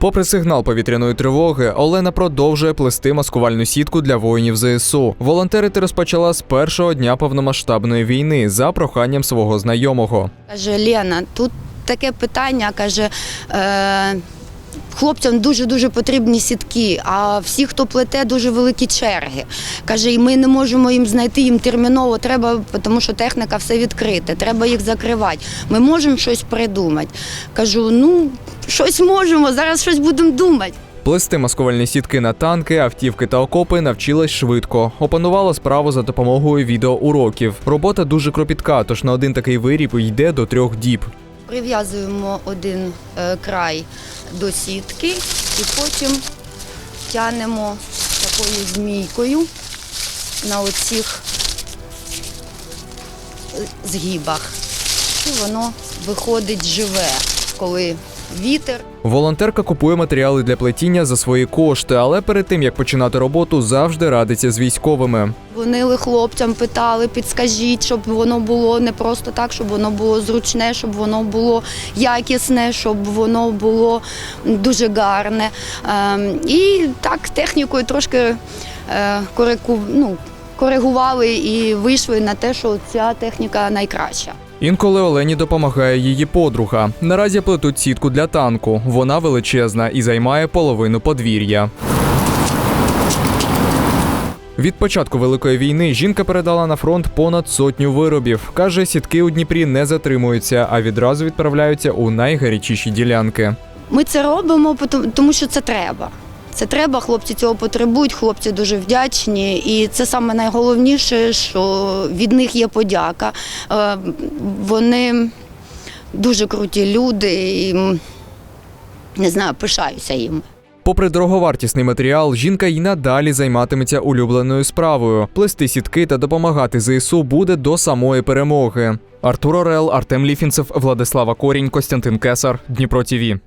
Попри сигнал повітряної тривоги, Олена продовжує плести маскувальну сітку для воїнів ЗСУ. Волонтерити розпочала з першого дня повномасштабної війни за проханням свого знайомого. Каже Лена, тут таке питання, каже. Е- Хлопцям дуже дуже потрібні сітки, а всі, хто плете, дуже великі черги. Каже, і ми не можемо їм знайти їм терміново. Треба, тому що техніка все відкрита, треба їх закривати. Ми можемо щось придумати. Кажу, ну щось можемо, зараз щось будемо думати. Плести маскувальні сітки на танки, автівки та окопи навчилась швидко. Опанувала справу за допомогою відеоуроків. Робота дуже кропітка, тож на один такий виріб йде до трьох діб. Прив'язуємо один е, край до сітки і потім тянемо такою змійкою на оцих е, згибах. І воно виходить живе, коли вітер. Волонтерка купує матеріали для плетіння за свої кошти, але перед тим як починати роботу, завжди радиться з військовими. Дзвонили хлопцям, питали, підскажіть, щоб воно було не просто так, щоб воно було зручне, щоб воно було якісне, щоб воно було дуже гарне. Ем, І так технікою трошки е, ну, коригували і вийшли на те, що ця техніка найкраща. Інколи Олені допомагає її подруга. Наразі плетуть сітку для танку. Вона величезна і займає половину подвір'я. Від початку великої війни жінка передала на фронт понад сотню виробів. Каже, сітки у Дніпрі не затримуються, а відразу відправляються у найгарячіші ділянки. Ми це робимо, тому що це треба. Це треба, хлопці цього потребують, хлопці дуже вдячні. І це саме найголовніше, що від них є подяка. Е, Вони дуже круті люди і не знаю, пишаюся їм. Попри дороговартісний матеріал, жінка й надалі займатиметься улюбленою справою. Плести сітки та допомагати ЗСУ буде до самої перемоги. Артур Орел, Артем Ліфінцев, Владислава Корінь, Костянтин Кесар, Дніпро ТІВІ.